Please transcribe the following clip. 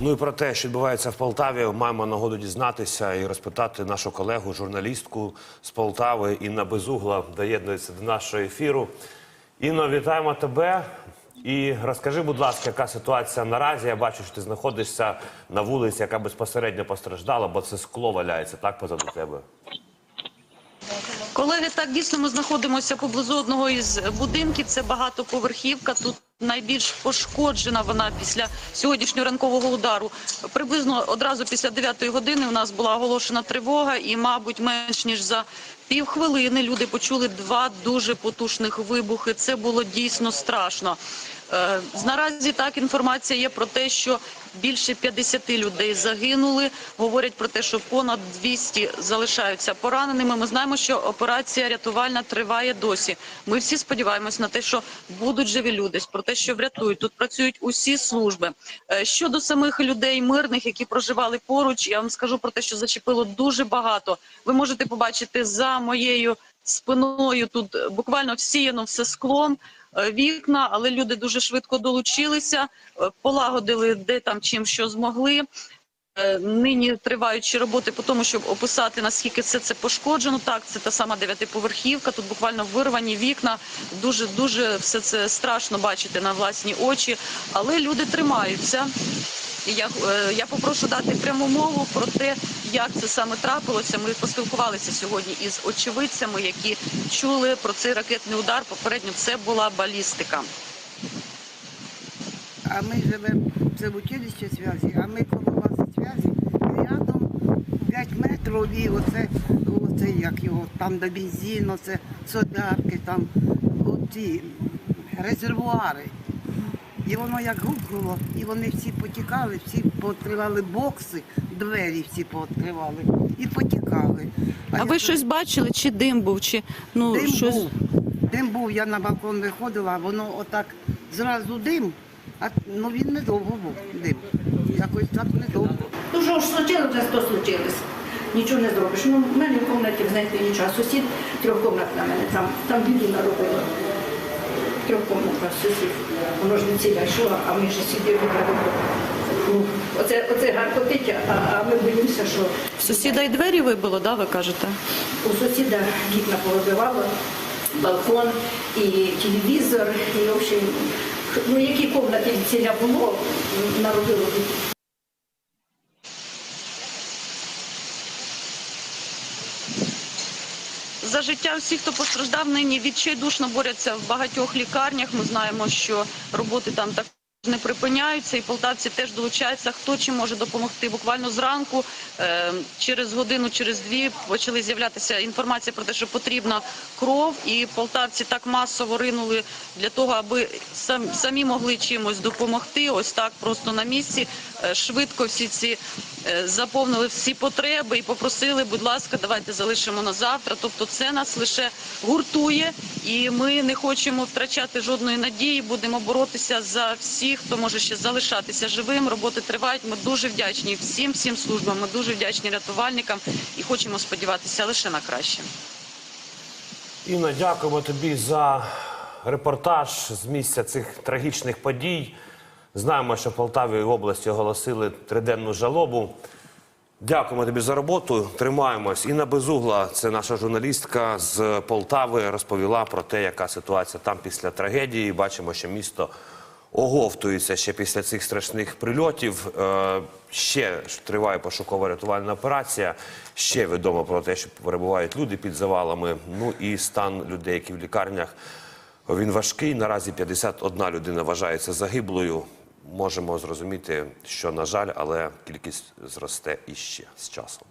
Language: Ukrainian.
Ну і про те, що відбувається в Полтаві, маємо нагоду дізнатися і розпитати нашу колегу, журналістку з Полтави Інна Безугла доєднується до нашого ефіру. Інно, вітаємо тебе. І розкажи, будь ласка, яка ситуація наразі? Я бачу, що ти знаходишся на вулиці, яка безпосередньо постраждала, бо це скло валяється так позаду тебе. Колеги, так дійсно ми знаходимося поблизу одного із будинків. Це багатоповерхівка. Тут найбільш пошкоджена вона після сьогоднішнього ранкового удару. Приблизно одразу після 9 години у нас була оголошена тривога, і, мабуть, менш ніж за півхвилини люди почули два дуже потужних вибухи. Це було дійсно страшно. Е, Наразі так інформація є про те, що більше 50 людей загинули. Говорять про те, що понад 200 залишаються пораненими. Ми знаємо, що операція рятувальна триває досі. Ми всі сподіваємось на те, що будуть живі люди, про те, що врятують. Тут працюють усі служби. Е, Щодо самих людей мирних, які проживали поруч, я вам скажу про те, що зачепило дуже багато. Ви можете побачити за моєю спиною тут буквально всіяно все склом. е, Вікна, але люди дуже швидко долучилися, е, полагодили де там чим що змогли. Е, Нині триваючі роботи по тому, щоб описати наскільки все це пошкоджено. Так, це та сама дев'ятиповерхівка. Тут буквально вирвані вікна. Дуже дуже все це страшно бачити на власні очі, але люди тримаються. Я, е, я попрошу дати пряму мову про те, як це саме трапилося. Ми поспілкувалися сьогодні із очевидцями, які чули про цей ракетний удар. Попередньо це була балістика. А ми живемо це в училищі зв'язі, а ми коло бази зв'язі рядом 5 метрів і оце, оце як його, там де бензин, оце солярки, там оці резервуари. І воно як гукнуло, і вони всі потікали, всі пооткривали бокси, двері всі пооткривали і потікали. А я ви тут- щось бачили? Чи дим був? Чи ну Дим щось був. Дим був, я на балкон виходила, а воно отак зразу дим, а ну він недовго був дим. Якось так недовго. Ну що ж случилось, то случилось. Нічого не зробиш. Ну, в мене в кімнаті, знаєте, нічого. Сусід трьохкомнатна мене там, там біду наробила. Трьохкомнатна сусід. Воно ж не ціля йшло, а ми ще сиділи. Ну, оце, оце гаркотить, а, а ми боїмося, що сусіда й двері вибило, да, ви кажете? у сусіда вікна повибивало, балкон і телевізор, і в общем, ну які кімнати ціля було, наробило За життя всіх, хто постраждав, нині відчайдушно борються в багатьох лікарнях. Ми знаємо, що роботи там так не припиняються, і полтавці теж долучаються. Хто чим може допомогти? Буквально зранку, е, через годину, через дві почали з'являтися інформація про те, що потрібна кров, і полтавці так масово ринули для того, аби сам, самі могли чимось допомогти. Ось так просто на місці е, швидко всі ці заповнили всі потреби і попросили, будь ласка, давайте залишимо на завтра. Тобто, це нас лише гуртує, і ми не хочемо втрачати жодної надії. Будемо боротися за всіх, хто може ще залишатися живим. Роботи тривають. Ми дуже вдячні всім, всім службам. Ми дуже вдячні рятувальникам і хочемо сподіватися лише на краще. Інна, дякуємо тобі за репортаж з місця цих трагічних подій. Знаємо, що в Полтаві області оголосили триденну жалобу. Дякуємо тобі за роботу. Тримаємось. Інна Безугла, це наша журналістка з Полтави, розповіла про те, яка ситуація там після трагедії. Бачимо, що місто оговтується ще після цих страшних прильотів. Е, Ще триває пошукова рятувальна операція. Ще відомо про те, що перебувають люди під завалами. Ну і стан людей, які в лікарнях. Він важкий. Наразі 51 людина вважається загиблою. Можемо зрозуміти, що на жаль, але кількість зросте іще з часом.